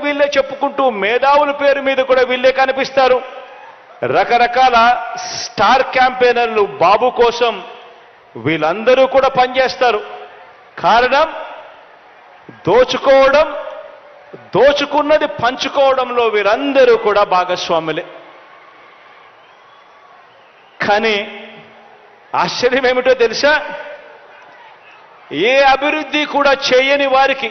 వీళ్ళే చెప్పుకుంటూ మేధావుల పేరు మీద కూడా వీళ్ళే కనిపిస్తారు. రకరకాల స్టార్ క్యాంపెయినర్లు బాబు కోసం వీళ్ళందరూ కూడా పనిచేస్తారు. కారణం దోచుకోవడం దోచుకున్నది పంచుకోవడంలో వీరందరూ కూడా భాగస్వాములే. కానీ ఆశ్చర్యం ఏమిటో తెలుసా? ఏ అభివృద్ధి కూడా చేయని వారికి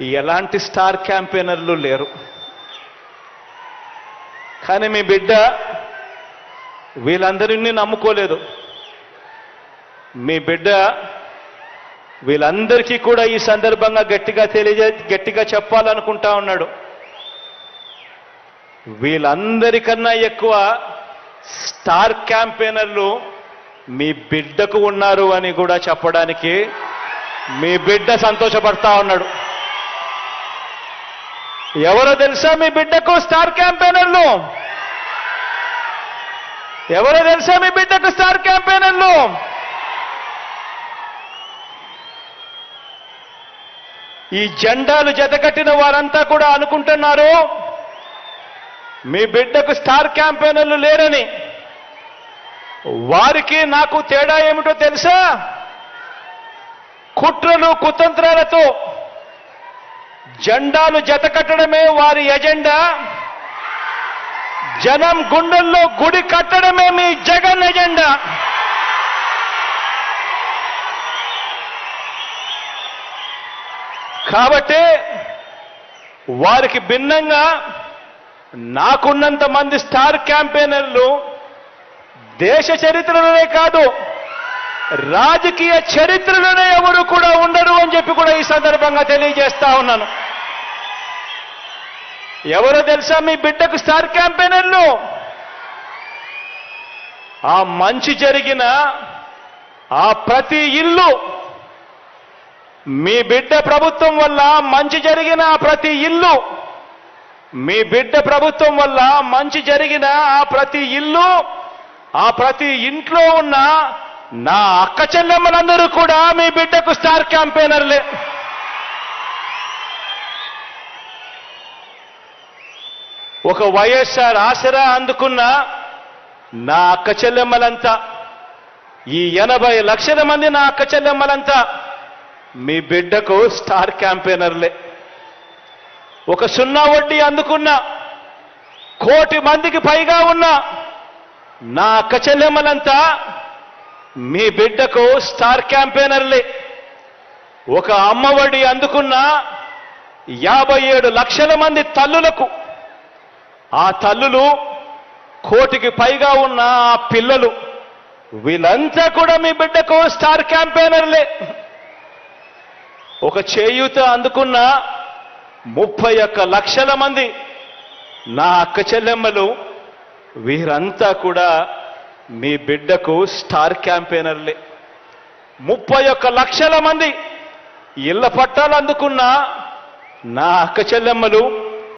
ఎలాంటి స్టార్ క్యాంపెయినర్లు లేరు. కానీ మీ బిడ్డ వీళ్ళందరినీ నమ్ముకోలేదు. మీ బిడ్డ వీళ్ళందరికీ కూడా ఈ సందర్భంగా గట్టిగా తెలియజే గట్టిగా చెప్పాలనుకుంటా ఉన్నాడు. వీళ్ళందరికన్నా ఎక్కువ స్టార్ క్యాంపెయినర్లు మీ బిడ్డకు ఉన్నారు అని కూడా చెప్పడానికి మీ బిడ్డ సంతోషపడతా ఉన్నాడు. ఎవరో తెలుసా మీ బిడ్డకు స్టార్ క్యాంపెయినర్లు? ఎవరో తెలుసా మీ బిడ్డకు స్టార్ క్యాంపెయినర్లు? ఈ జెండాలు జతకట్టిన వారంతా కూడా అనుకుంటున్నారు మీ బిడ్డకు స్టార్ క్యాంపెయినర్లు లేరని. వారికి నాకు తేడా ఏమిటో తెలుసా? కుట్రలు కుతంత్రాలతో జెండాలు జతకట్టడమే వారి ఎజెండా. జనం గుండెల్లో గుడి కట్టడమే మీ జగన్ ఎజెండా. కాబట్టి వారికి భిన్నంగా నాకున్నంత మంది స్టార్ క్యాంపెయినర్లు దేశ చరిత్రలోనే కాదు రాజకీయ చరిత్రలోనే ఎవరు కూడా ఉండరు అని చెప్పి కూడా ఈ సందర్భంగా తెలియజేస్తా ఉన్నాను. ఎవరో తెలుసా మీ బిడ్డకు స్టార్ క్యాంపెయినర్లు? ఆ మంచి జరిగిన ఆ ప్రతి ఇల్లు మీ బిడ్డ ప్రభుత్వం వల్ల మంచి జరిగిన ఆ ప్రతి ఇల్లు మీ బిడ్డ ప్రభుత్వం వల్ల మంచి జరిగిన ఆ ప్రతి ఇల్లు ఆ ప్రతి ఇంట్లో ఉన్న నా అక్క చెల్లెమ్మలందరూ కూడా మీ బిడ్డకు స్టార్ క్యాంపెయినర్లే. ఒక వైఎస్ఆర్ ఆసరా అందుకున్న నా అక్క చెల్లెమ్మలంతా ఈ ఎనభై లక్షల మంది నా అక్క చెల్లెమ్మలంతా మీ బిడ్డకు స్టార్ క్యాంపెయినర్లే. ఒక సున్నా వడ్డీ అందుకున్న కోటి మందికి పైగా ఉన్న నా అక్క చెల్లెమ్మలంతా మీ బిడ్డకు స్టార్ క్యాంపెయినర్లే. ఒక అమ్మఒడి అందుకున్న యాభై ఏడు లక్షల మంది తల్లులకు ఆ తల్లులు కోటికి పైగా ఉన్న ఆ పిల్లలు వీళ్ళంతా కూడా మీ బిడ్డకు స్టార్ క్యాంపెయినర్లే. ఒక చేయూత అందుకున్న ముప్పై ఒక్క లక్షల మంది నా అక్క చెల్లెమ్మలు వీరంతా కూడా మీ బిడ్డకు స్టార్ క్యాంపెయినర్లే. ముప్పై ఒక్క లక్షల మంది ఇళ్ళ పట్టాలు అందుకున్న నా అక్క చెల్లెమ్మలు